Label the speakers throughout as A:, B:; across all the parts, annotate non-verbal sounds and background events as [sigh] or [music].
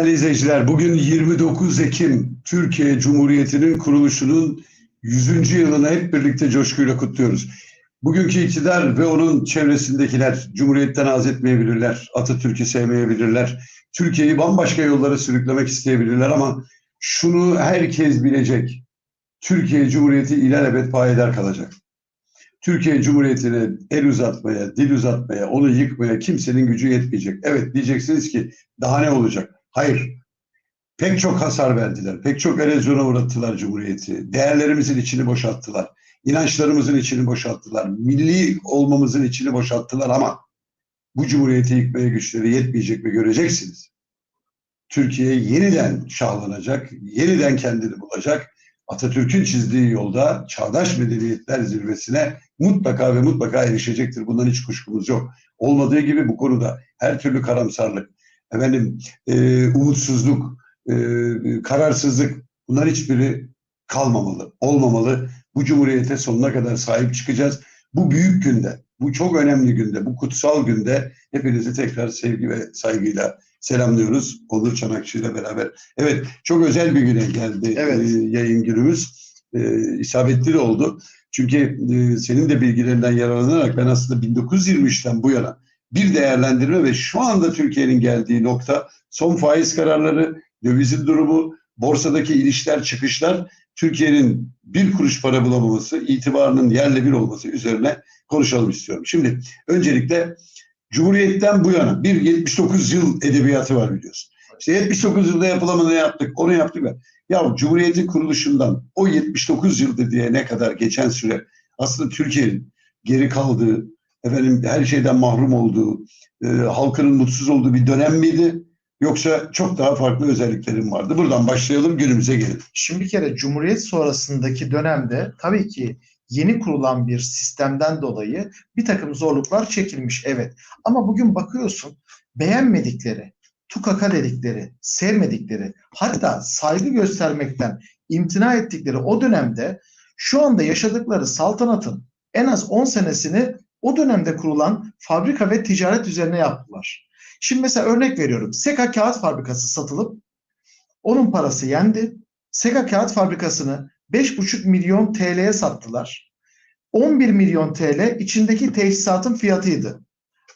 A: Değerli izleyiciler, bugün 29 Ekim Türkiye Cumhuriyeti'nin kuruluşunun 100. yılını hep birlikte coşkuyla kutluyoruz. Bugünkü iktidar ve onun çevresindekiler Cumhuriyet'ten haz etmeyebilirler, Atatürk'ü sevmeyebilirler, Türkiye'yi bambaşka yollara sürüklemek isteyebilirler ama şunu herkes bilecek. Türkiye Cumhuriyeti ilelebet payidar kalacak. Türkiye Cumhuriyeti'ne el uzatmaya, dil uzatmaya, onu yıkmaya kimsenin gücü yetmeyecek. Evet diyeceksiniz ki daha ne olacak? Hayır. Pek çok hasar verdiler. Pek çok erozyona uğrattılar Cumhuriyeti. Değerlerimizin içini boşalttılar. İnançlarımızın içini boşalttılar. Milli olmamızın içini boşalttılar ama bu Cumhuriyeti yıkmaya güçleri yetmeyecek ve göreceksiniz. Türkiye yeniden şahlanacak, yeniden kendini bulacak. Atatürk'ün çizdiği yolda çağdaş medeniyetler zirvesine mutlaka ve mutlaka erişecektir. Bundan hiç kuşkumuz yok. Olmadığı gibi bu konuda her türlü karamsarlık, efendim e, umutsuzluk, e, kararsızlık bunlar hiçbiri kalmamalı, olmamalı. Bu cumhuriyete sonuna kadar sahip çıkacağız. Bu büyük günde, bu çok önemli günde, bu kutsal günde hepinizi tekrar sevgi ve saygıyla selamlıyoruz. Onur Çanakçı ile beraber. Evet, çok özel bir güne geldi
B: Evet.
A: e, yayın günümüz. E, isabetli de oldu. Çünkü e, senin de bilgilerinden yararlanarak ben aslında 1923'ten bu yana bir değerlendirme ve şu anda Türkiye'nin geldiği nokta son faiz kararları, dövizin durumu, borsadaki inişler çıkışlar Türkiye'nin bir kuruş para bulamaması, itibarının yerle bir olması üzerine konuşalım istiyorum. Şimdi öncelikle Cumhuriyet'ten bu yana bir 79 yıl edebiyatı var biliyorsun. İşte 79 yılda yapılamadı ne yaptık, onu yaptık. Ya Cumhuriyet'in kuruluşundan o 79 yıl dediğe ne kadar geçen süre aslında Türkiye'nin geri kaldığı, efendim her şeyden mahrum olduğu, e, halkının mutsuz olduğu bir dönem miydi? Yoksa çok daha farklı özelliklerim vardı. Buradan başlayalım günümüze gelelim.
B: Şimdi bir kere Cumhuriyet sonrasındaki dönemde tabii ki yeni kurulan bir sistemden dolayı bir takım zorluklar çekilmiş evet. Ama bugün bakıyorsun beğenmedikleri, tukaka dedikleri, sevmedikleri hatta saygı göstermekten imtina ettikleri o dönemde şu anda yaşadıkları saltanatın en az 10 senesini o dönemde kurulan fabrika ve ticaret üzerine yaptılar. Şimdi mesela örnek veriyorum. Seka Kağıt Fabrikası satılıp onun parası yendi. Seka Kağıt Fabrikası'nı 5,5 milyon TL'ye sattılar. 11 milyon TL içindeki tesisatın fiyatıydı.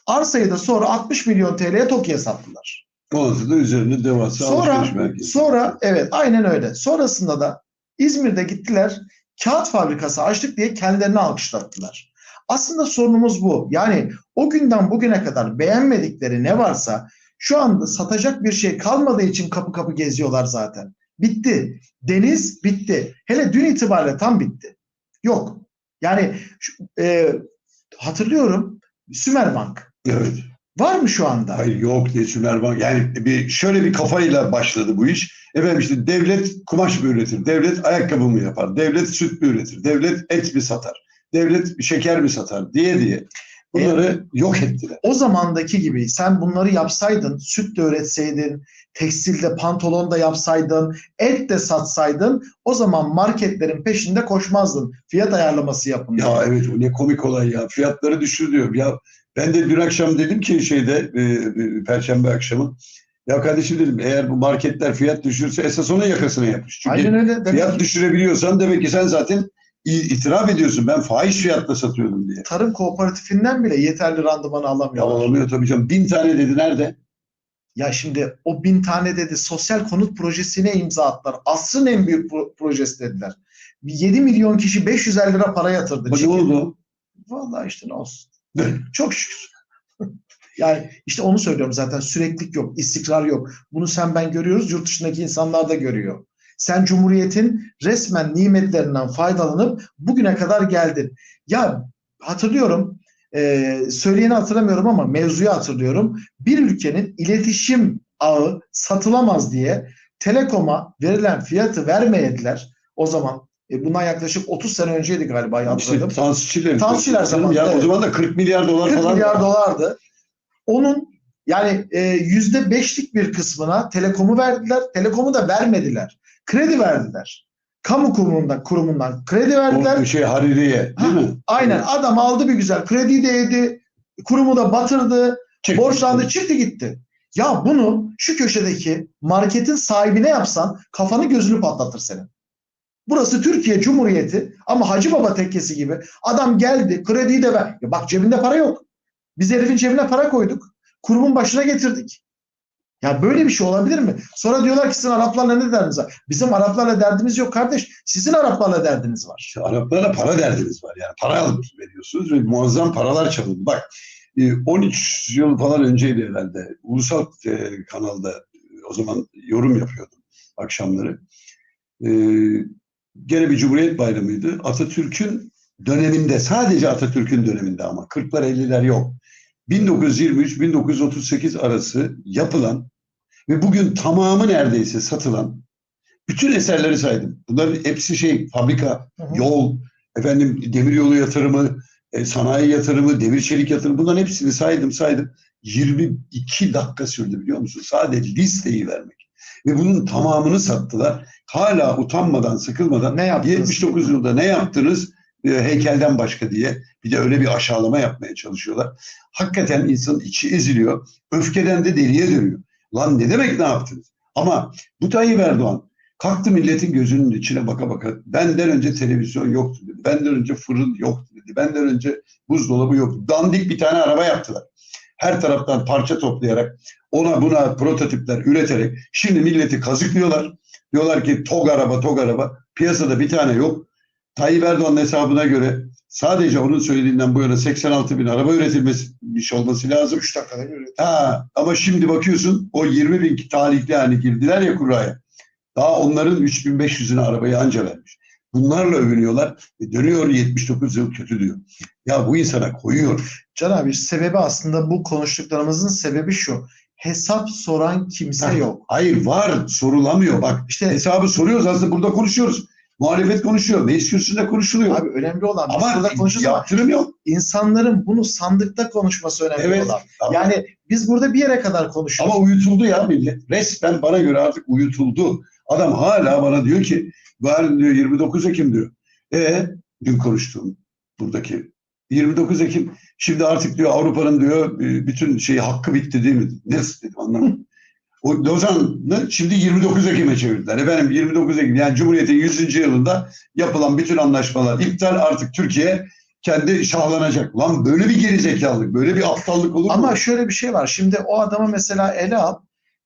B: Arsayı da sonra 60 milyon TL'ye TOKİ'ye sattılar.
A: Ondan da üzerinde devasa
B: Sonra, sonra evet aynen öyle. Sonrasında da İzmir'de gittiler kağıt fabrikası açtık diye kendilerini alkışlattılar. Aslında sorunumuz bu. Yani o günden bugüne kadar beğenmedikleri ne varsa şu anda satacak bir şey kalmadığı için kapı kapı geziyorlar zaten. Bitti. Deniz bitti. Hele dün itibariyle tam bitti. Yok. Yani e, hatırlıyorum Sümerbank.
A: Evet.
B: Var mı şu anda?
A: Hayır yok diye Sümerbank. Yani bir şöyle bir kafayla başladı bu iş. Efendim işte devlet kumaş mı üretir? Devlet ayakkabı mı yapar? Devlet süt mü üretir? Devlet et mi satar? Devlet şeker mi satar? Diye diye. Bunları yok ettiler.
B: o zamandaki gibi sen bunları yapsaydın, süt de üretseydin, tekstilde pantolon da yapsaydın, et de satsaydın o zaman marketlerin peşinde koşmazdın. Fiyat ayarlaması yapın.
A: Ya evet o ne komik olay ya. Fiyatları düşür diyorum. Ya ben de dün akşam dedim ki şeyde e, e, perşembe akşamı ya kardeşim dedim eğer bu marketler fiyat düşürse esas onun yakasına yapmış. Çünkü
B: Aynen öyle. Demek
A: fiyat
B: ki
A: düşürebiliyorsan demek ki sen zaten itiraf ediyorsun. Ben fahiş fiyatla satıyordum diye.
B: tarım kooperatifinden bile yeterli randımanı
A: Ya
B: alamıyorlar.
A: olamıyor tabii canım. Bin tane dedi nerede?
B: Ya şimdi o bin tane dedi sosyal konut projesine imza attılar. Asrın en büyük pro- projesi dediler. 7 milyon kişi 550 lira para yatırdı.
A: Ne oldu?
B: Vallahi işte ne olsun. Çok şükür. [laughs] yani işte onu söylüyorum zaten süreklilik yok, istikrar yok. Bunu sen ben görüyoruz, yurt dışındaki insanlar da görüyor. Sen Cumhuriyet'in resmen nimetlerinden faydalanıp bugüne kadar geldin. Ya hatırlıyorum, e, söyleyeni hatırlamıyorum ama mevzuyu hatırlıyorum. Bir ülkenin iletişim ağı satılamaz diye Telekom'a verilen fiyatı vermeyediler. O zaman e, bundan yaklaşık 30 sene önceydi galiba
A: İşte
B: hatırladım.
A: Çiller.
B: Tansu Çiller zamanı,
A: Ya
B: evet.
A: o zaman da 40 milyar dolar
B: 40
A: falan.
B: milyar dolardı. Onun yani e, yüzde beşlik bir kısmına Telekom'u verdiler. Telekom'u da vermediler. Kredi verdiler. Kamu kurumundan, kurumundan kredi verdiler.
A: O şey Hariri'ye değil
B: Ha,
A: mi?
B: Aynen adam aldı bir güzel krediyi de yedi. Kurumu da batırdı.
A: Çıktı.
B: Borçlandı çıktı gitti. Ya bunu şu köşedeki marketin sahibine yapsan kafanı gözünü patlatır senin. Burası Türkiye Cumhuriyeti ama Hacı Baba tekkesi gibi adam geldi krediyi de ver. Ya bak cebinde para yok. Biz herifin cebine para koyduk. Kurumun başına getirdik. Ya böyle bir şey olabilir mi? Sonra diyorlar ki sizin Araplarla ne derdiniz var? Bizim Araplarla derdimiz yok kardeş. Sizin Araplarla derdiniz var.
A: İşte Araplara para derdiniz var yani. Para alıp veriyorsunuz ve muazzam paralar çalındı. Bak e, 13 yıl falan önceydi herhalde. Ulusal e, kanalda e, o zaman yorum yapıyordum akşamları. E, Gene bir Cumhuriyet Bayramı'ydı. Atatürk'ün döneminde, sadece Atatürk'ün döneminde ama 40'lar 50'ler yok. 1923-1938 arası yapılan ve bugün tamamı neredeyse satılan bütün eserleri saydım. Bunların hepsi şey fabrika,
B: Hı hı.
A: yol, efendim demiryolu yatırımı, e, sanayi yatırımı, demir çelik yatırımı bunların hepsini saydım saydım. 22 dakika sürdü biliyor musun? Sadece listeyi vermek. Ve bunun tamamını sattılar. Hala utanmadan, sıkılmadan
B: Ne yaptınız?
A: 79 yılda ne yaptınız heykelden başka diye bir de öyle bir aşağılama yapmaya çalışıyorlar. Hakikaten insanın içi eziliyor. Öfkeden de deliye dönüyor. Lan ne demek ne yaptınız? Ama bu Tayyip Erdoğan kalktı milletin gözünün içine baka baka benden önce televizyon yoktu dedi. Benden önce fırın yoktu dedi. Benden önce buzdolabı yoktu. Dandik bir tane araba yaptılar. Her taraftan parça toplayarak ona buna prototipler üreterek şimdi milleti kazıklıyorlar. Diyorlar ki TOG araba TOG araba piyasada bir tane yok. Tayyip Erdoğan'ın hesabına göre sadece onun söylediğinden bu yana 86 bin araba üretilmiş olması lazım.
B: 3 dakikada yürüdü.
A: Ha, ama şimdi bakıyorsun o 20 bin talihli yani girdiler ya kuraya. Daha onların 3500'ünü arabayı anca vermiş. Bunlarla övünüyorlar ve dönüyor 79 yıl kötü diyor. Ya bu insana koyuyor.
B: Can abi sebebi aslında bu konuştuklarımızın sebebi şu. Hesap soran kimse
A: Ha,
B: yok.
A: Hayır var sorulamıyor. Bak
B: İşte
A: hesabı soruyoruz aslında burada konuşuyoruz. Muhalefet konuşuyor. Meclis kürsüsünde konuşuluyor.
B: abi önemli olan
A: ama
B: burada konuşuyoruz ama
A: yaptırım yok.
B: insanların bunu sandıkta konuşması önemli
A: Evet.
B: olan.
A: Ama-
B: Yani biz burada bir yere kadar konuşuyoruz.
A: Ama uyutuldu ya millet. Resmen bana göre artık uyutuldu. Adam hala bana diyor ki var diyor 29 Ekim diyor. E dün konuştuğum buradaki 29 Ekim şimdi artık diyor Avrupa'nın diyor e, bütün şeyi hakkı bitti değil mi? Nasıl dedim anlamadım. O Lozan'ı şimdi 29 Ekim'e çevirdiler. Efendim 29 Ekim yani Cumhuriyet'in 100. yılında yapılan bütün anlaşmalar iptal artık Türkiye kendi şahlanacak. Lan böyle bir gerizekalılık, böyle bir aptallık olur mu?
B: Ama şöyle bir şey var. Şimdi o adama mesela ele al.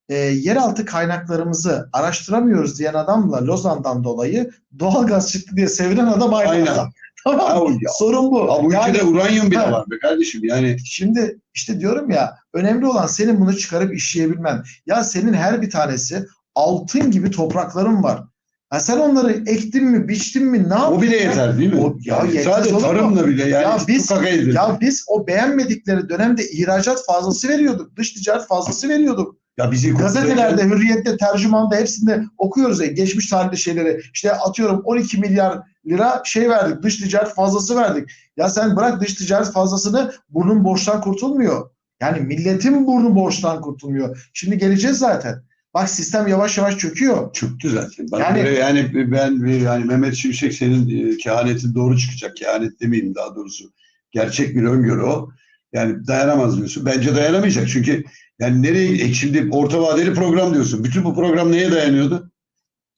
B: E, yeraltı kaynaklarımızı araştıramıyoruz diyen adamla Lozan'dan dolayı doğalgaz çıktı diye sevinen adam aynı
A: Aynen.
B: adam. Tamam.
A: Ya,
B: Sorun bu.
A: Ya bu
B: Yani
A: ülkede uranyum bile
B: Ha.
A: var be kardeşim. Yani
B: Şimdi işte diyorum ya önemli olan senin bunu çıkarıp işleyebilmen. Ya senin her bir tanesi altın gibi toprakların var. Ha sen onları ektin mi, biçtin mi, ne yaptın?
A: o bile yeter değil mi?
B: O- ya
A: Yani sadece
B: olur mu?
A: tarımla bile yani
B: Ya biz-. Ya biz o beğenmedikleri dönemde ihracat fazlası veriyorduk. Dış ticaret fazlası veriyorduk.
A: Ya bizi
B: Gazetelerde, Hürriyet'te, Tercüman'da hepsinde okuyoruz ya geçmiş tarihte şeyleri. İşte atıyorum 12 milyar lira şey verdik, dış ticaret fazlası verdik. Ya sen bırak dış ticaret fazlasını burnun borçtan kurtulmuyor. Yani milletin burnu borçtan kurtulmuyor. Şimdi geleceğiz zaten. Bak sistem yavaş yavaş çöküyor.
A: çöktü zaten. Bana
B: Yani-
A: göre yani ben yani Mehmet Şimşek senin e, kehanetin doğru çıkacak. Kehanet demeyeyim daha doğrusu. Gerçek bir öngörü o. Yani dayanamaz diyorsun. Bence dayanamayacak. Çünkü yani nereye e, şimdi orta vadeli program diyorsun. Bütün bu program neye dayanıyordu?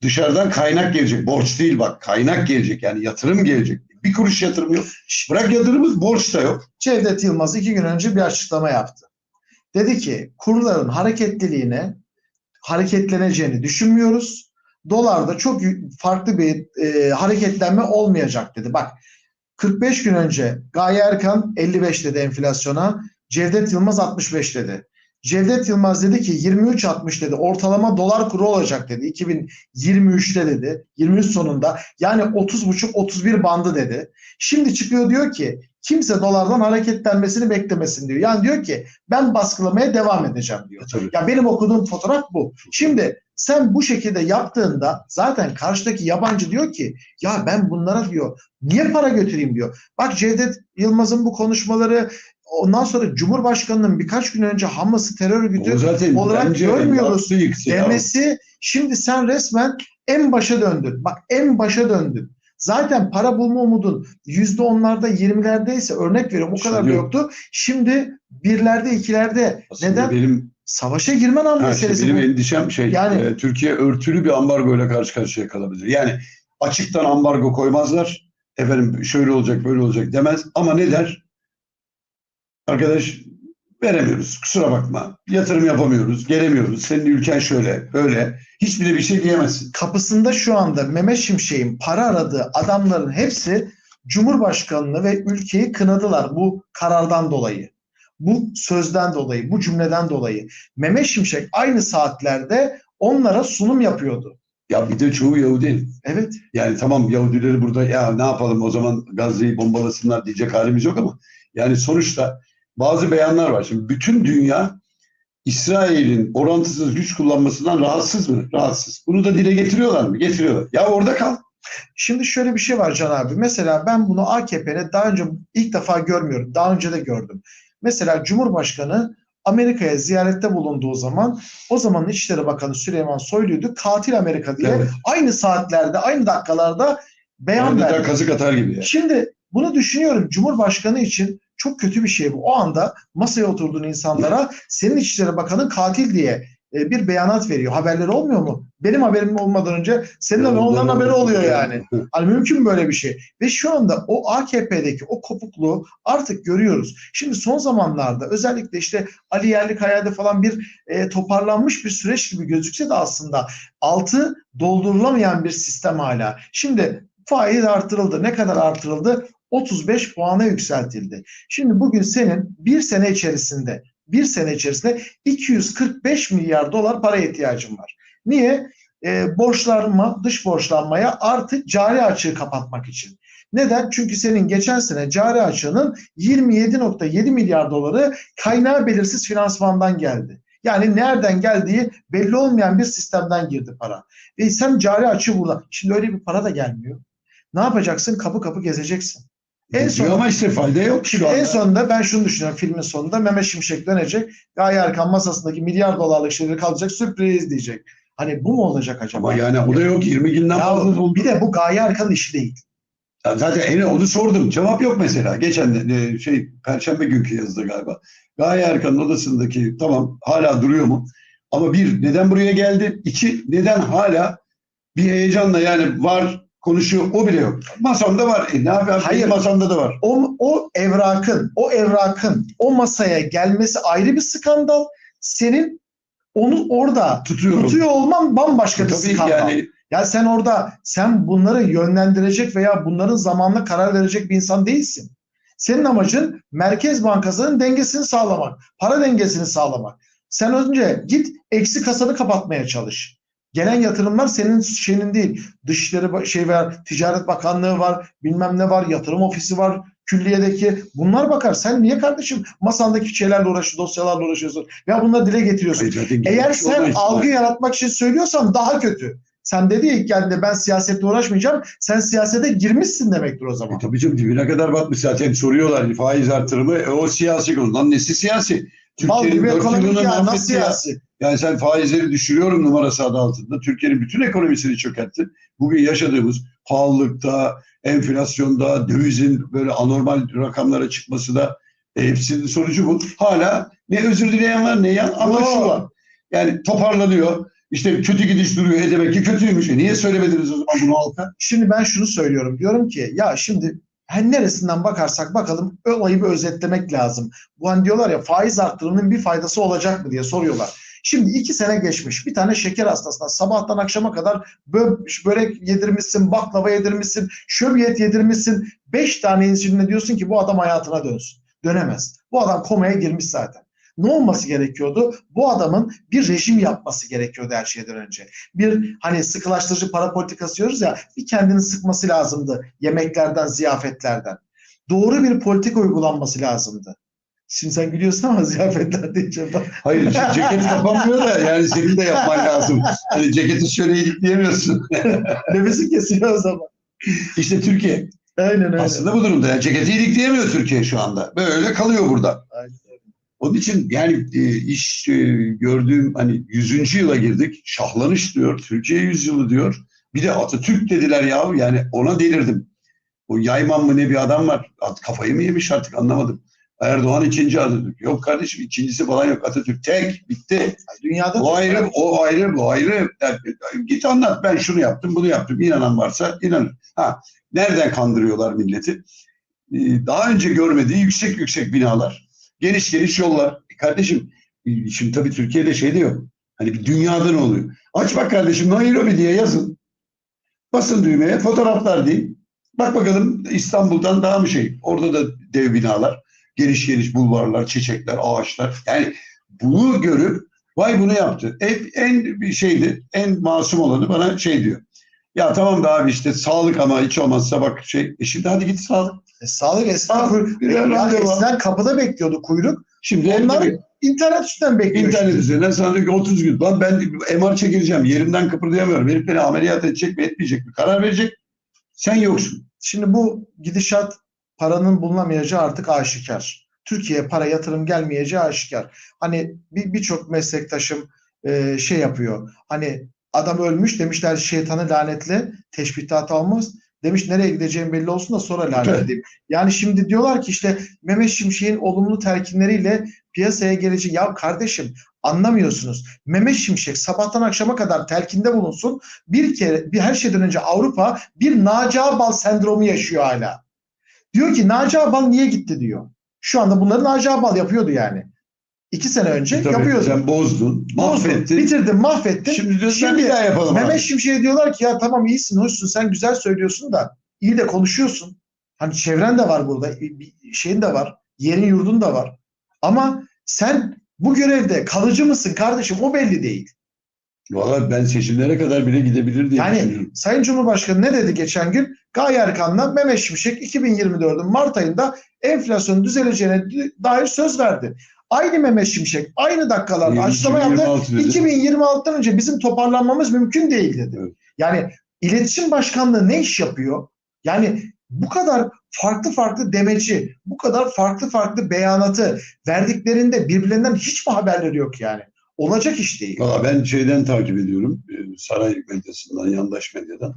A: Dışarıdan kaynak gelecek. Borç değil bak. Kaynak gelecek. Yani yatırım gelecek. Bir kuruş yatırım yok. Bırak yatırımı borç da yok.
B: Cevdet Yılmaz iki gün önce bir açıklama yaptı. Dedi ki kurların hareketliliğine hareketleneceğini düşünmüyoruz. Dolarda çok farklı bir e, hareketlenme olmayacak dedi. Bak 45 gün önce Gaye Erkan 55 dedi enflasyona, Cevdet Yılmaz 65 dedi. Cevdet Yılmaz dedi ki 23.60 dedi. Ortalama dolar kuru olacak dedi. 2023'te dedi. 23 sonunda. Yani 30.5-31 bandı dedi. Şimdi çıkıyor diyor ki kimse dolardan hareketlenmesini beklemesin diyor. Yani diyor ki ben baskılamaya devam edeceğim diyor.
A: Tabii.
B: Ya benim okuduğum fotoğraf bu. Şimdi sen bu şekilde yaptığında zaten karşıdaki yabancı diyor ki ya ben bunlara diyor niye para götüreyim diyor. Bak Cevdet Yılmaz'ın bu konuşmaları ondan sonra Cumhurbaşkanı'nın birkaç gün önce Hamas'ı terör örgütü
A: zaten
B: olarak görmüyoruz
A: yıktı ya.
B: demesi şimdi sen resmen en başa döndün. Bak en başa döndün. Zaten para bulma umudun yüzde onlarda yirmilerdeyse örnek veriyorum o
A: Şimdi
B: kadar da
A: yok.
B: yoktu. Şimdi birlerde ikilerde.
A: Aslında
B: Neden?
A: benim
B: Savaşa girmen an
A: Ha, işte
B: meselesi
A: benim
B: bu.
A: endişem şey,
B: Yani-
A: e, Türkiye örtülü bir ambargoyla karşı karşıya kalabilir. Yani açıktan ambargo koymazlar. Efendim şöyle olacak, böyle olacak demez. Ama ne der? Arkadaş veremiyoruz. Kusura bakma. Yatırım yapamıyoruz. Gelemiyoruz. Senin ülken şöyle, böyle. Hiçbirine bir şey diyemezsin.
B: Kapısında şu anda Mehmet Şimşek'in para aradığı adamların hepsi Cumhurbaşkanını ve ülkeyi kınadılar bu karardan dolayı. Bu sözden dolayı, bu cümleden dolayı. Mehmet Şimşek aynı saatlerde onlara sunum yapıyordu.
A: Ya bir de çoğu Yahudi.
B: Evet.
A: Yani tamam Yahudileri burada ya ne yapalım o zaman Gazze'yi bombalasınlar diyecek halimiz yok ama yani sonuçta bazı beyanlar var. Şimdi bütün dünya İsrail'in orantısız güç kullanmasından rahatsız mı? Rahatsız. Bunu da dile getiriyorlar mı? Getiriyorlar. Ya orada kal.
B: Şimdi şöyle bir şey var Can abi. Mesela ben bunu AKP'de daha önce ilk defa görmüyorum. Daha önce de gördüm. Mesela Cumhurbaşkanı Amerika'ya ziyarette bulunduğu zaman o zamanın İçişleri Bakanı Süleyman Soylu'ydu. Katil Amerika diye
A: Evet.
B: aynı saatlerde, aynı dakikalarda beyan verdi.
A: kazık atar gibi. ya.
B: Şimdi bunu düşünüyorum. Cumhurbaşkanı için çok kötü bir şey bu. O anda masaya oturduğun insanlara senin İçişleri Bakanın katil diye e, bir beyanat veriyor. Haberleri olmuyor mu? Benim haberim olmadan önce senin ve onların haberi oluyor yani. Hani mümkün mü böyle bir şey? Ve şu anda o AKP'deki o kopukluğu artık görüyoruz. Şimdi son zamanlarda özellikle işte Ali Yerlikaya'da falan bir e, toparlanmış bir süreç gibi gözükse de aslında altı doldurulamayan bir sistem hala. Şimdi faiz artırıldı. Ne kadar artırıldı? 35 puana yükseltildi. Şimdi bugün senin bir sene içerisinde bir sene içerisinde 245 milyar dolar para ihtiyacın var. Niye? E, borçlanma, dış borçlanmaya artı cari açığı kapatmak için. Neden? Çünkü senin geçen sene cari açığının 27.7 milyar doları kaynağı belirsiz finansmandan geldi. Yani nereden geldiği belli olmayan bir sistemden girdi para. Ve sen cari açığı burada. Şimdi öyle bir para da gelmiyor. Ne yapacaksın? Kapı kapı gezeceksin. En son-
A: ama işte fayda yok şu anda.
B: en sonunda ben şunu düşünüyorum filmin sonunda Mehmet Şimşek dönecek. Gaye Erkan masasındaki milyar dolarlık şeyleri kalacak sürpriz diyecek. Hani bu mu olacak acaba?
A: Ama yani o da yok 20 günden
B: Ya
A: fazla oldu.
B: bir de bu Gaye Erkan'ın işi değil.
A: Ya Zaten en onu sordum. Cevap yok mesela. Geçen e, şey Perşembe günkü yazıda galiba. Gaye Erkan'ın odasındaki tamam hala duruyor mu? Ama bir neden buraya geldi? İki neden hala bir heyecanla yani var konuşuyor o bile yok. Masamda var. E, ne yapayım?
B: Hayır.
A: Masamda da var.
B: O, o evrakın, o evrakın o masaya gelmesi ayrı bir skandal. Senin onu orada
A: Tutuyorum.
B: tutuyor olman bambaşka bir
A: Tabii
B: skandal.
A: yani
B: Ya sen orada sen bunları yönlendirecek veya bunların zamanla karar verecek bir insan değilsin. Senin amacın Merkez Bankası'nın dengesini sağlamak, para dengesini sağlamak. Sen önce git eksi kasanı kapatmaya çalış. Gelen yatırımlar senin şeyinin değil. Dışişleri şey var, Ticaret Bakanlığı var, bilmem ne var, yatırım ofisi var, külliyedeki. Bunlar bakar. Sen niye kardeşim masandaki şeylerle uğraşıyorsun, dosyalarla uğraşıyorsun? Ya bunları dile getiriyorsun.
A: Hayır,
B: Eğer
A: gitmiş
B: sen algı yaratmak için söylüyorsan daha kötü. Sen dedi ilk geldiğinde ben siyasetle uğraşmayacağım. Sen siyasete girmişsin demektir o
A: E
B: zaman.
A: tabii canım dibine kadar batmış zaten soruyorlar faiz artırımı. E, o siyasi konu. Lan nesi siyasi?
B: Mal gibi ekonomik ya nasıl siyasi?
A: Yani sen faizleri düşürüyorum numarası adı altında. Türkiye'nin bütün ekonomisini çökertti. Bugün yaşadığımız pahalılıkta, enflasyonda, dövizin böyle anormal rakamlara çıkması da e, hepsinin sonucu bu. Hala ne özür dileyen var ne yan ama şu var. Yani toparlanıyor. İşte kötü gidiş duruyor. E demek ki kötüymüş. E niye söylemediniz o zaman bunu halka?
B: Şimdi ben şunu söylüyorum. Diyorum ki ya şimdi her neresinden bakarsak bakalım olayı bir özetlemek lazım. Bu hani diyorlar ya faiz arttırımının bir faydası olacak mı diye soruyorlar. Şimdi iki sene geçmiş. Bir tane şeker hastasına sabahtan akşama kadar bö- börek yedirmişsin, baklava yedirmişsin, şöbiyet yedirmişsin. Beş tane insülinle diyorsun ki bu adam hayatına dönsün. Dönemez. Bu adam komaya girmiş zaten. Ne olması gerekiyordu? Bu adamın bir rejim yapması gerekiyordu her şeyden önce. Bir hani sıkılaştırıcı para politikası diyoruz ya bir kendini sıkması lazımdı yemeklerden, ziyafetlerden. Doğru bir politika uygulanması lazımdı. Şimdi sen gülüyorsun ama [laughs] ziyafetler deyince bak.
A: Hayır ce- ceket kapanmıyor da yani senin de yapman lazım. Hani ceketi şöyle ilikleyemiyorsun. [laughs]
B: nefesi kesiliyor o zaman.
A: İşte Türkiye
B: Aynen öyle.
A: aslında bu durumda. Yani ceketi ilikleyemiyor Türkiye şu anda. Böyle kalıyor burada.
B: Aynen.
A: Onun için yani e, iş e, gördüğüm hani 100. yıla girdik. Şahlanış diyor. Türkiye yüzyılı diyor. Bir de Atatürk dediler ya yani ona delirdim. O Yayman mı ne bir adam var. Kafayı mı yemiş artık anlamadım. Erdoğan ikinci Atatürk. Yok kardeşim ikincisi falan yok. Atatürk tek bitti.
B: Dünyada
A: O ayrı, o ayrı, bu ayrı. Yani, git anlat ben şunu yaptım, bunu yaptım. İnanan varsa inanır. Ha, nereden kandırıyorlar milleti? Ee, daha önce görmediği yüksek yüksek binalar, geniş geniş yollar. E kardeşim, e, şimdi tabii Türkiye'de şey de yok. Hani bir dünyada ne oluyor? Aç bak kardeşim Nairobi diye yazın. Basın düğmeye fotoğraflar değil. Bak bakalım İstanbul'dan daha mı şey? Orada da dev binalar, geniş geniş bulvarlar, çiçekler, ağaçlar. Yani bunu görüp vay bunu yaptı. Hep en bir şeydi, en masum olanı bana şey diyor. Ya tamam da abi işte sağlık ama hiç olmazsa bak şey. E şimdi hadi git sağlık.
B: E, sağlık eskiden,
A: Ha,
B: kuyruk,
A: bir
B: ya
A: randevu al.
B: eskiden kapıda bekliyordu kuyruk.
A: Şimdi
B: Onlar
A: tabii
B: internet üstünden bekliyor.
A: internet üzerinden sana diyor ki 30 gün. Lan ben MR çekileceğim. Yerimden kıpırdayamıyorum. Herif beni ameliyat edecek mi etmeyecek mi? Karar verecek. Sen yoksun.
B: Şimdi bu gidişat paranın bulunamayacağı artık aşikar. Türkiye'ye para yatırım gelmeyeceği aşikar. Hani bir birçok meslektaşım e, şey yapıyor. Hani adam ölmüş demişler şeytanı lanetle teşbihat almaz. Demiş nereye gideceğim belli olsun da sonra lanet edeyim. Yani şimdi diyorlar ki işte Mehmet Şimşek'in olumlu telkinleriyle piyasaya gelecek. Ya kardeşim anlamıyorsunuz. Mehmet Şimşek sabahtan akşama kadar telkinde bulunsun. Bir kere bir her şeyden önce Avrupa bir Naci Ağbal sendromu yaşıyor hala. Diyor ki Naci Ağbal niye gitti diyor. Şu anda bunları Naci Ağbal yapıyordu yani. İki sene önce
A: Tabii
B: yapıyordu.
A: Sen bozdun, mahvettin.
B: Bitirdin, mahvettin.
A: Şimdi diyorsun
B: Şimdi
A: bir daha yapalım.
B: Mehmet
A: abi.
B: Şimşek'e diyorlar ki ya tamam iyisin, hoşsun, sen güzel söylüyorsun da iyi de konuşuyorsun. Hani çevren de var burada, bir bir şeyin de var, yerin yurdun da var. Ama sen bu görevde kalıcı mısın kardeşim o belli değil.
A: Valla ben seçimlere kadar bile gidebilir diye
B: Yani
A: düşünüyorum.
B: Sayın Cumhurbaşkanı ne dedi geçen gün? Gaye Erkan'la Mehmet Şimşek 2024'ün Mart ayında enflasyon düzeleceğine dair söz verdi. Aynı Mehmet Şimşek aynı dakikalarda açıklama yaptı.
A: 2026 dedi.
B: 2026'dan önce bizim toparlanmamız mümkün değil dedi.
A: Evet.
B: Yani iletişim başkanlığı ne iş yapıyor? Yani bu kadar farklı farklı demeci, bu kadar farklı farklı beyanatı verdiklerinde birbirlerinden hiç mi haberleri yok yani? Olacak iş değil.
A: Valla ben şeyden takip ediyorum. e, Saray medyasından, yandaş medyadan.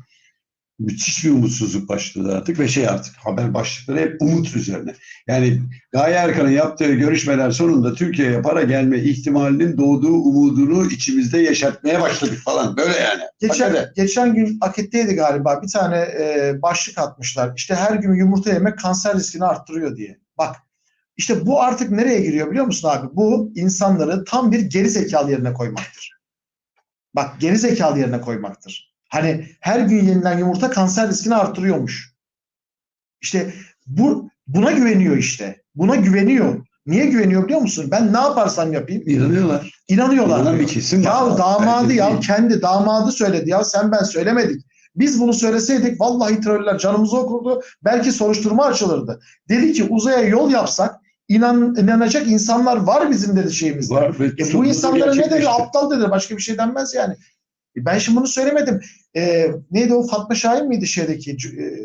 A: Müthiş bir umutsuzluk başladı artık ve şey artık haber başlıkları hep umut üzerine. Yani Gaye Erkan'ın yaptığı görüşmeler sonunda Türkiye'ye para gelme ihtimalinin doğduğu umudunu içimizde yaşatmaya başladık falan. Böyle yani.
B: Geçen,
A: Hakikaten.
B: geçen gün Akit'teydi galiba bir tane e, başlık atmışlar. İşte her gün yumurta yemek kanser riskini arttırıyor diye. İşte bu artık nereye giriyor biliyor musun abi? Bu insanları tam bir geri zekalı yerine koymaktır. Bak geri zekalı yerine koymaktır. Hani her gün yenilen yumurta kanser riskini arttırıyormuş. İşte bu buna güveniyor işte. Buna güveniyor. Niye güveniyor biliyor musun? Ben ne yaparsam yapayım
A: İnanıyorlar.
B: inanıyorlar.
A: İnanan bir kesim var.
B: Ya damadı
A: Herkes
B: ya
A: değil.
B: kendi damadı söyledi ya sen ben söylemedik. Biz bunu söyleseydik vallahi terörler canımızı okurdu. Belki soruşturma açılırdı. Dedi ki uzaya yol yapsak inan, inanacak insanlar var bizim dedi şeyimizde.
A: Var
B: E bu insanlara ne dedi? Aptal dedi. Başka bir şey denmez yani. E ben şimdi bunu söylemedim. E, neydi o Fatma Şahin miydi şeydeki e,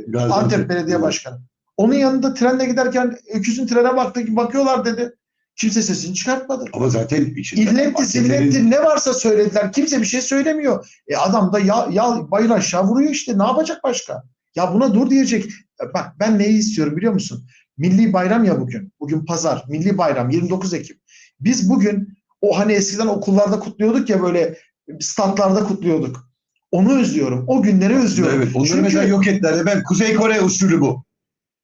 A: Gaziantep.
B: Antep Belediye
A: Evet.
B: Başkanı? Onun yanında trenle giderken öküzün trene baktı, bakıyorlar dedi. Kimse sesini çıkartmadı.
A: Ama zaten
B: İlletti, silletti ne varsa söylediler. Kimse bir şey söylemiyor. E adam da ya, ya bayır aşağı vuruyor işte. Ne yapacak başka? Ya buna dur diyecek. E Bak ben neyi istiyorum biliyor musun? Milli bayram ya bugün. Bugün pazar. Milli bayram 29 Ekim. Biz bugün o hani eskiden okullarda kutluyorduk ya böyle standlarda kutluyorduk. Onu özlüyorum. O günleri özlüyorum.
A: Evet, onları
B: Çünkü-
A: mesela yok ettiler. Ben Kuzey Kore usulü bu.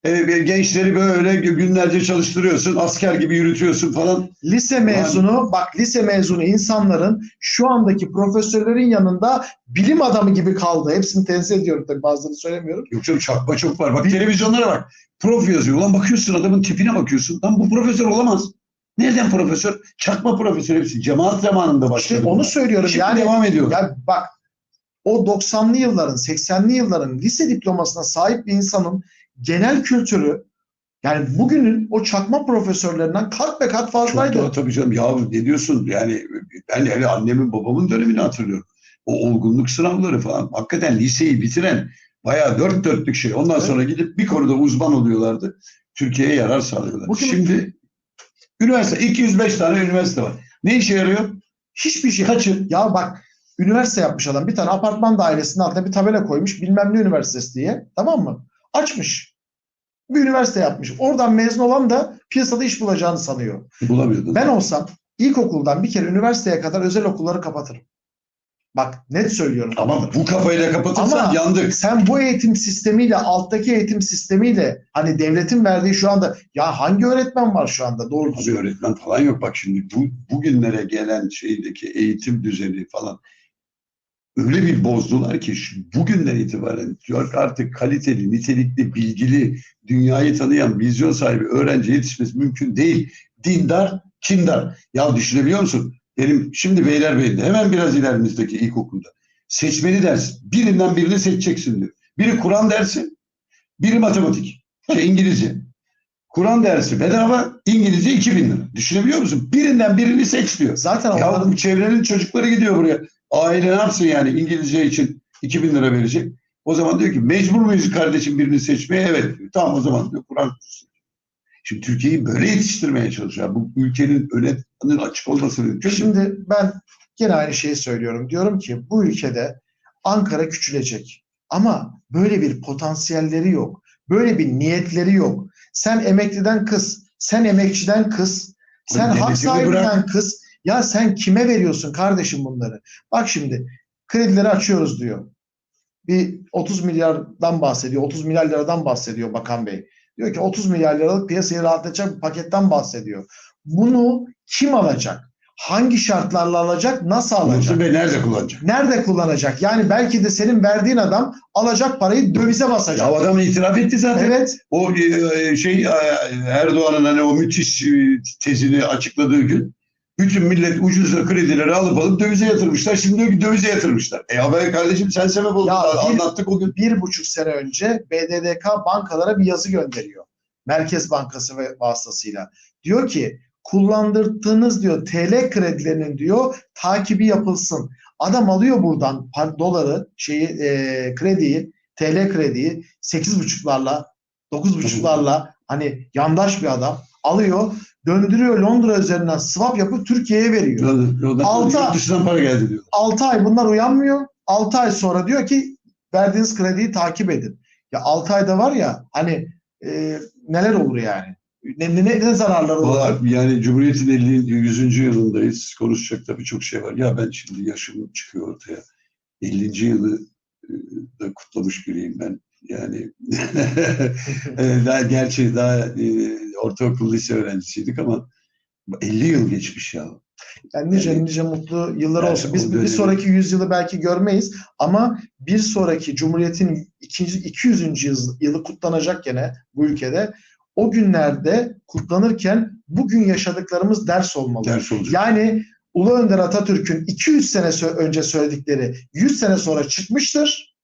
A: Ee, gençleri böyle günlerce çalıştırıyorsun, asker gibi yürütüyorsun falan.
B: Lise mezunu, bak lise mezunu insanların şu andaki profesörlerin yanında bilim adamı gibi kaldı. Hepsini tenzih ediyorum tabii bazılarını söylemiyorum.
A: Yok canım çakma çok var. Bak televizyonlara bak. Prof yazıyor. Ulan bakıyorsun adamın tipine bakıyorsun. Lan bu profesör olamaz. Nereden profesör? Çakma profesör hepsi. Cemaat zamanında başladı.
B: İşte onu söylüyorum.
A: Şimdi
B: yani
A: devam ediyor.
B: ya bak o 90'lı yılların, 80'li yılların lise diplomasına sahip bir insanın genel kültürü yani bugünün o çakma profesörlerinden kat be kat
A: Çok
B: fazlaydı.
A: daha tabii canım. Ya ne diyorsun? Yani ben hele annemin babamın dönemini hatırlıyorum. O olgunluk sınavları falan. Hakikaten liseyi bitiren bayağı dört dörtlük şey. Ondan
B: Evet.
A: sonra gidip bir konuda uzman oluyorlardı. Türkiye'ye yarar sağlıyorlar.
B: Bugün-
A: Şimdi üniversite 205 tane üniversite var. Ne işe yarıyor?
B: Hiçbir şey.
A: Kaçın?
B: Ya bak üniversite yapmış adam. Bir tane apartman dairesinin altına bir tabela koymuş bilmem ne üniversitesi diye. Tamam mı? Açmış. Bir üniversite yapmış. Oradan mezun olan da piyasada iş bulacağını sanıyor.
A: Bulamıyordun.
B: Ben olsam ilkokuldan bir kere üniversiteye kadar özel okulları kapatırım. Bak net söylüyorum.
A: Ama bu kafayla kapatırsan
B: Ama-
A: yandık.
B: Sen bu eğitim sistemiyle, alttaki eğitim sistemiyle hani devletin verdiği şu anda ya hangi öğretmen var şu anda doğru
A: Abi
B: düzgün?
A: öğretmen falan yok bak şimdi bu bugünlere gelen şeydeki eğitim düzeni falan öyle bir bozdular ki bugünden itibaren artık kaliteli, nitelikli, bilgili, dünyayı tanıyan, vizyon sahibi öğrenci yetişmesi mümkün değil. Dindar, kindar. Ya düşünebiliyor musun? Benim şimdi Beylerbeyi'nde hemen biraz ilerimizdeki ilkokulda seçmeli ders. Birinden birini seçeceksin diyor. Biri Kur'an dersi, biri matematik, şey İngilizce. Kur'an dersi bedava, İngilizce 2000 lira. Düşünebiliyor musun? Birinden birini seç diyor.
B: Zaten
A: Ya
B: onların
A: bu çevrenin çocukları gidiyor buraya. Aile ne yapsın yani İngilizce için 2000 lira verecek. O zaman diyor ki mecbur muyuz kardeşim birini seçmeye? Evet diyor. Tamam o zaman diyor Kur'an kursu. Şimdi Türkiye'yi böyle yetiştirmeye çalışıyor. Bu ülkenin öne açık olması mümkün. mü?
B: Şimdi ben yine aynı şeyi söylüyorum. Diyorum ki bu ülkede Ankara küçülecek. Ama böyle bir potansiyelleri yok. Böyle bir niyetleri yok. Sen emekliden kız, sen emekçiden kız, sen hak sahibinden
A: bırak.
B: kız. Ya sen kime veriyorsun kardeşim bunları? Bak şimdi kredileri açıyoruz diyor. Bir 30 milyardan bahsediyor. 30 milyar liradan bahsediyor Bakan Bey. Diyor ki 30 milyar liralık piyasayı rahatlatacak bir paketten bahsediyor. Bunu kim alacak? Hangi şartlarla alacak? Nasıl alacak?
A: Yoksa Bey nerede kullanacak?
B: Nerede kullanacak? Yani belki de senin verdiğin adam alacak parayı dövize
A: Ya
B: basacak.
A: adam itiraf etti zaten.
B: Evet.
A: O e, şey e, Erdoğan'ın hani o müthiş e, tezini açıkladığı gün bütün millet ucuz kredileri alıp alıp dövize yatırmışlar. Şimdi diyor ki dövize yatırmışlar. E haber kardeşim sen sebep oldun.
B: Ya bir-
A: Anlattık o gün.
B: Bir buçuk sene önce BDDK bankalara bir yazı gönderiyor. Merkez Bankası ve vasıtasıyla. Diyor ki kullandırdığınız diyor TL kredilerinin diyor takibi yapılsın. Adam alıyor buradan doları, şeyi e, krediyi, TL krediyi 8,5'larla, 9,5'larla hani yandaş bir adam alıyor, döndürüyor Londra üzerinden swap yapıp Türkiye'ye veriyor. Altı-
A: yurt dışından para geldi diyor.
B: 6 ay bunlar uyanmıyor. 6 ay sonra diyor ki verdiğiniz krediyi takip edin. Ya 6 ayda var ya hani e, neler olur yani? Ne, ne, ne zararlar olur?
A: Valla yani Cumhuriyet'in 50. 100. yılındayız. Konuşacak da birçok şey var. Ya ben şimdi yaşım çıkıyor ortaya. 50. yılı e, da kutlamış biriyim ben. Yani [laughs] daha gerçi daha e, ortaokul lise öğrencisiydik ama 50 yıl geçmiş ya.
B: Yani nice
A: Yani-
B: nice mutlu yıllar
A: Yani
B: olsun. Biz bir sonraki yüzyılı belki görmeyiz ama bir sonraki Cumhuriyet'in ikinci 200. yıl- yılı kutlanacak gene bu ülkede. O günlerde kutlanırken bugün yaşadıklarımız ders olmalı.
A: Ders olacak.
B: Yani Ulu Önder Atatürk'ün 200 sene önce söyledikleri 100 sene sonra çıkmıştır.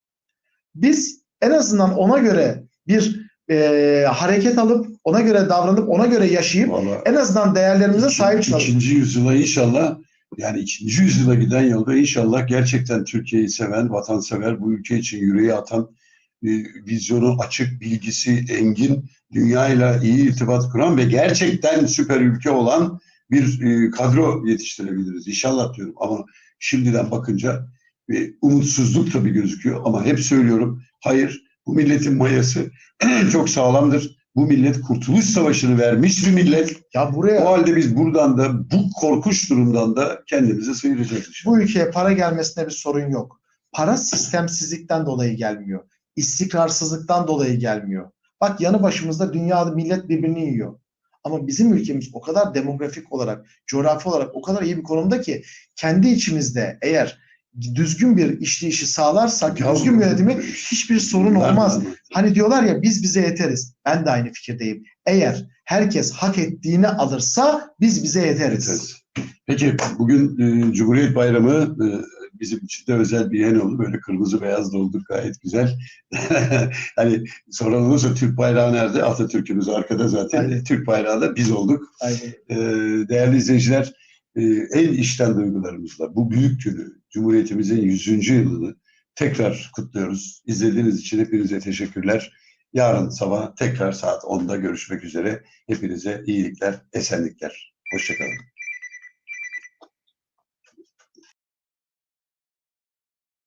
B: Biz en azından ona göre bir e, hareket alıp, ona göre davranıp, ona göre yaşayıp
A: Valla
B: en azından değerlerimize sahip çıkalım.
A: İkinci yüzyıla inşallah yani ikinci yüzyıla giden yolda inşallah gerçekten Türkiye'yi seven, vatansever, bu ülke için yüreği atan, e, vizyonu açık, bilgisi engin, dünyayla iyi irtibat kuran ve gerçekten süper ülke olan bir e, kadro yetiştirebiliriz. İnşallah diyorum ama şimdiden bakınca e, umutsuzluk tabii gözüküyor ama hep söylüyorum hayır bu milletin mayası [clears throat] çok sağlamdır. Bu millet Kurtuluş Savaşı'nı vermiş bir millet.
B: Ya buraya
A: O halde biz buradan da bu korkunç durumdan da kendimizi sıyıracağız.
B: bu ülkeye para gelmesine bir sorun yok. Para sistemsizlikten dolayı gelmiyor. İstikrarsızlıktan dolayı gelmiyor. Bak yanı başımızda dünyada millet birbirini yiyor. Ama bizim ülkemiz o kadar demografik olarak, coğrafi olarak o kadar iyi bir konumda ki kendi içimizde eğer düzgün bir işleyişi sağlarsak,
A: Ya
B: düzgün yönetimi hiçbir sorun olmaz. Hani diyorlar ya biz bize yeteriz. Ben de aynı fikirdeyim. Eğer herkes hak ettiğini alırsa biz bize yeteriz.
A: Evet. Peki bugün e, Cumhuriyet Bayramı e, bizim için de özel bir yen oldu. Böyle kırmızı beyaz dolduk gayet güzel. [laughs] hani soran olursa Türk bayrağı nerede? Atatürk'ümüz arkada zaten.
B: Aynen.
A: Türk bayrağı da biz olduk.
B: Aynen.
A: E, değerli izleyiciler e, en içten duygularımızla bu büyük günü Cumhuriyetimizin 100. yılını tekrar kutluyoruz. İzlediğiniz için hepinize teşekkürler. Yarın sabah tekrar saat 10'da görüşmek üzere. Hepinize iyilikler, esenlikler. Hoşçakalın.